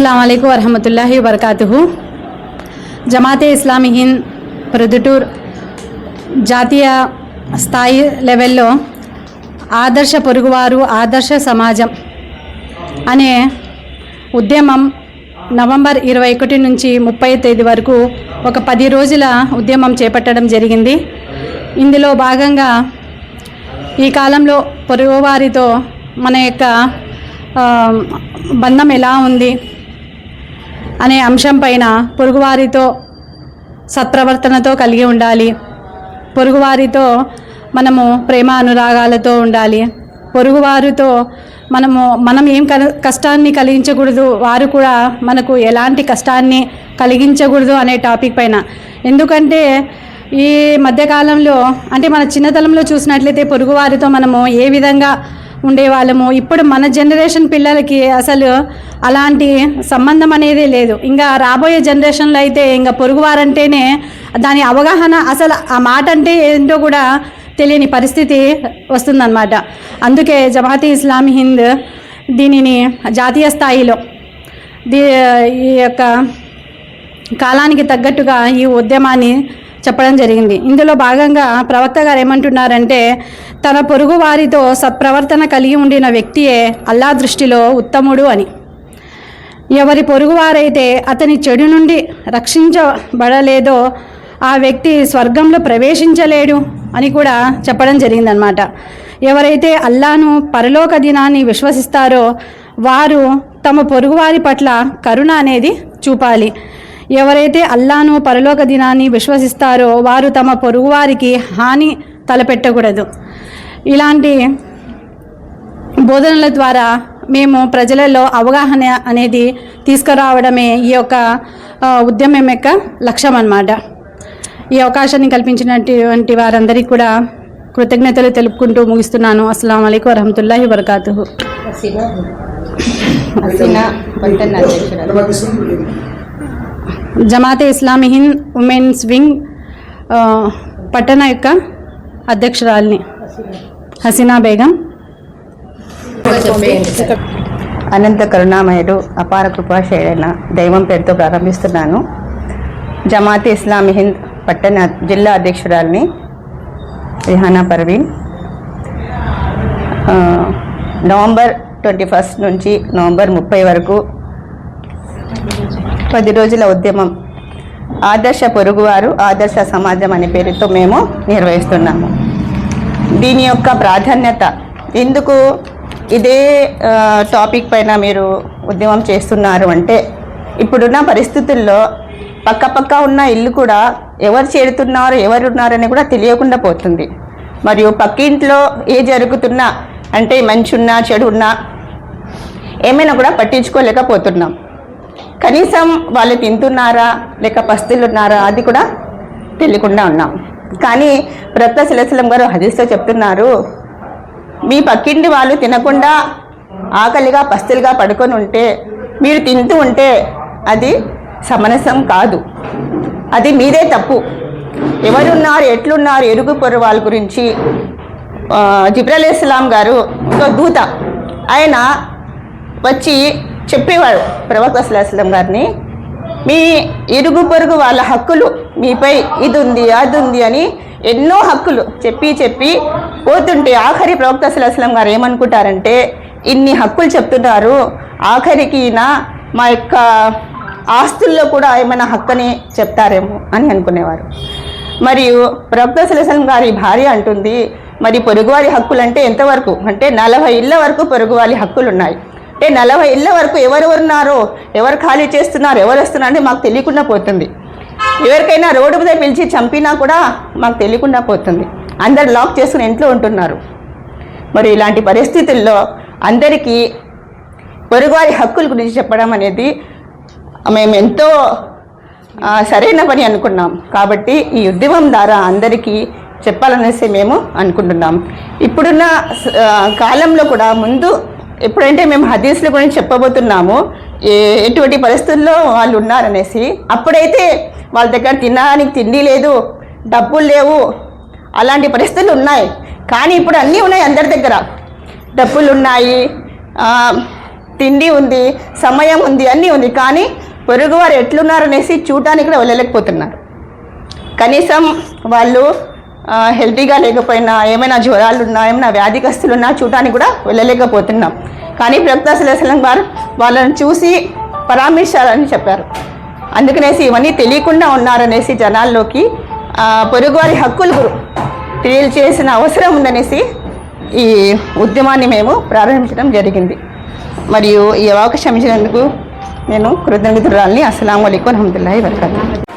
అస్సలం అయికు వరహమతుల్లాహి వబర్కాతుహు జమాతే ఇస్లామీ హింద్ ప్రొద్దుటూర్ జాతీయ స్థాయి లెవెల్లో ఆదర్శ పొరుగువారు ఆదర్శ సమాజం అనే ఉద్యమం నవంబర్ ఇరవై ఒకటి నుంచి ముప్పై తేదీ వరకు ఒక పది రోజుల ఉద్యమం చేపట్టడం జరిగింది ఇందులో భాగంగా ఈ కాలంలో పొరుగువారితో మన యొక్క బంధం ఎలా ఉంది అనే అంశం పైన పొరుగువారితో సత్ప్రవర్తనతో కలిగి ఉండాలి. పొరుగువారితో మనము ప్రేమ అనురాగాలతో ఉండాలి. పొరుగువారితో మనము మనం ఏం కష్టాన్ని కలిగించకూడదు వారు కూడా మనకు ఎలాంటి కష్టాన్ని కలిగించకూడదు అనే టాపిక్ పైన. ఎందుకంటే ఈ మధ్యకాలంలో అంటే మన చిన్నతనంలో చూసినట్లయితే పొరుగువారితో మనము ఏ విధంగా ఉండేవాళ్ళము. ఇప్పుడు మన జనరేషన్ పిల్లలకి అసలు అలాంటి సంబంధం అనేది లేదు. ఇంకా రాబోయే జనరేషన్లో అయితే ఇంకా పొరుగువారంటేనే దాని అవగాహన అసలు ఆ మాట అంటే ఏంటో కూడా తెలియని పరిస్థితి వస్తుందన్నమాట. అందుకే జమాతీ ఇస్లామీ హింద్ దీనిని జాతీయ స్థాయిలో దీ ఈ యొక్క కాలానికి తగ్గట్టుగా ఈ ఉద్యమాన్ని చెప్పడం జరిగింది. ఇందులో భాగంగా ప్రవక్త గారు ఏమంటున్నారంటే తన పొరుగు వారితో సత్ప్రవర్తన కలిగి ఉండిన వ్యక్తియే అల్లా దృష్టిలో ఉత్తముడు అని. ఎవరి పొరుగువారైతే అతని చెడు నుండి రక్షించబడలేదో ఆ వ్యక్తి స్వర్గంలో ప్రవేశించలేడు అని కూడా చెప్పడం జరిగిందనమాట ఎవరైతే అల్లాను పరలోక దినాన్ని విశ్వసిస్తారో వారు తమ పొరుగువారి పట్ల కరుణ అనేది చూపాలి. ఎవరైతే అల్లాను పరలోక దినాన్ని విశ్వసిస్తారో వారు తమ పొరుగువారికి హాని తలపెట్టకూడదు. ఇలాంటి బోధనల ద్వారా మేము ప్రజలలో అవగాహన అనేది తీసుకురావడమే ఈ యొక్క ఉద్యమం యొక్క లక్ష్యం అన్నమాట. ఈ అవకాశాన్ని కల్పించినటువంటి వారందరికీ కూడా కృతజ్ఞతలు తెలుపుకుంటూ ముగిస్తున్నాను. అస్సలం అయికు వరహమతుల్లాహి వరకాతు హసీనా హసీనా పట్టణ అధ్యక్షురాలు జమాతే ఇస్లామీ హింద్ ఉమెన్స్ వింగ్ పట్టణ యొక్క అధ్యక్షురాలిని హసీనా బేగం. అనంత కరుణామయుడు అపార కృపాశయుడైన దైవం పేరుతో ప్రారంభిస్తున్నాను. జమాతే ఇస్లామీ హింద్ పట్టణ జిల్లా అధ్యక్షురాలిని Rihana Parveen. November twenty first నుంచి నవంబర్ ముప్పై వరకు పది రోజుల ఉద్యమం. ఆదర్శ పొరుగువారు ఆదర్శ సమాజం అనే పేరుతో మేము నిర్వహిస్తున్నాము. దీని యొక్క ప్రాధాన్యత ఎందుకు ఇదే టాపిక్ పైన మీరు ఉద్యమం చేస్తున్నారు అంటే ఇప్పుడున్న పరిస్థితుల్లో పక్క పక్క ఉన్న ఇల్లు కూడా ఎవరు చేరుతున్నారు ఎవరు ఉన్నారని కూడా తెలియకుండా పోతుంది. మరియు పక్కింట్లో ఏ జరుగుతున్నా అంటే మంచి ఉన్నా చెడు ఉన్నా ఏమైనా కూడా పట్టించుకోలేకపోతున్నాం. కనీసం వాళ్ళు తింటున్నారా లేక పస్తులున్నారా అది కూడా తెలియకుండా ఉన్నాం. కానీ ప్రొక్త శిలశలం గారు హదీస్తో చెప్తున్నారు మీ పక్కింటి వాళ్ళు తినకుండా ఆకలిగా పస్తులుగా పడుకొని ఉంటే మీరు తింటూ ఉంటే అది సమరసం కాదు. అది మీదే తప్పు. ఎవరున్నారు ఎట్లున్నారు ఎరుగు పొర వాళ్ళ గురించి జిబ్రలేస్లాం ఇస్లాం గారు ఒక దూత. ఆయన వచ్చి చెప్పేవారు ప్రవక్త అస్లాం గారిని మీ ఇరుగు పొరుగు వాళ్ళ హక్కులు మీపై ఇది ఉంది అది ఉంది అని ఎన్నో హక్కులు చెప్పి చెప్పి పోతుంటే ఆఖరి ప్రవక్త అస్లాం గారు ఏమనుకుంటారంటే ఇన్ని హక్కులు చెప్తున్నారు ఆఖరికి ఈయన మా యొక్క ఆస్తుల్లో కూడా ఏమైనా హక్కుని చెప్తారేమో అని అనుకునేవారు. మరియు ప్రవక్త సులసం గారి భార్య అంటుంది మరి పొరుగువారి హక్కులు అంటే ఎంతవరకు? అంటే నలభై ఇళ్ళ వరకు పొరుగువారి హక్కులు ఉన్నాయి ఏ నలభై ఇళ్ళ వరకు ఎవరెవరు ఉన్నారో ఎవరు ఖాళీ చేస్తున్నారు ఎవరు వస్తున్నారు అంటే మాకు తెలియకుండా పోతుంది. ఎవరికైనా రోడ్డు మీద పిలిచి చంపినా కూడా మాకు తెలియకుండా పోతుంది. అందరు లాక్ చేసుకుని ఇంట్లో ఉంటున్నారు. మరి ఇలాంటి పరిస్థితుల్లో అందరికీ పొరుగువారి హక్కుల గురించి చెప్పడం అనేది మేము ఎంతో సరైన పని అనుకున్నాం. కాబట్టి ఈ ఉద్యమం ద్వారా అందరికీ చెప్పాలనేసి మేము అనుకుంటున్నాం. ఇప్పుడున్న కాలంలో కూడా ముందు ఎప్పుడంటే మేము హదీస్ల గురించి చెప్పబోతున్నాము. ఏ ఎటువంటి పరిస్థితుల్లో వాళ్ళు ఉన్నారనేసి. అప్పుడైతే వాళ్ళ దగ్గర తినడానికి తిండి లేదు డబ్బులు లేవు అలాంటి పరిస్థితులు ఉన్నాయి. కానీ ఇప్పుడు అన్నీ ఉన్నాయి అందరి దగ్గర. డబ్బులు ఉన్నాయి తిండి ఉంది సమయం ఉంది అన్నీ ఉంది. కానీ పొరుగువారు ఎట్లున్నారనేసి చూడటానికి కూడా వెళ్ళలేకపోతున్నారు. కనీసం వాళ్ళు హెల్తీగా లేకపోయినా ఏమైనా జ్వరాలు ఉన్నా ఏమైనా వ్యాధిగ్రస్తులు ఉన్నా చూడటానికి కూడా వెళ్ళలేకపోతున్నాం. కానీ ప్రక్తాసలం వారు వాళ్ళని చూసి పరామర్శాలని చెప్పారు. అందుకనేసి ఇవన్నీ తెలియకుండా ఉన్నారనేసి జనాల్లోకి పొరుగువారి హక్కులు గురు తెలియచేసిన అవసరం ఉందనేసి ఈ ఉద్యమాన్ని మేము ప్రారంభించడం జరిగింది. మరియు ఈ అవకాశం ఇచ్చినందుకు నేను కృతజ్ఞతరాలని అస్సలం అయికం రహమతుల్లాహి వరకాతు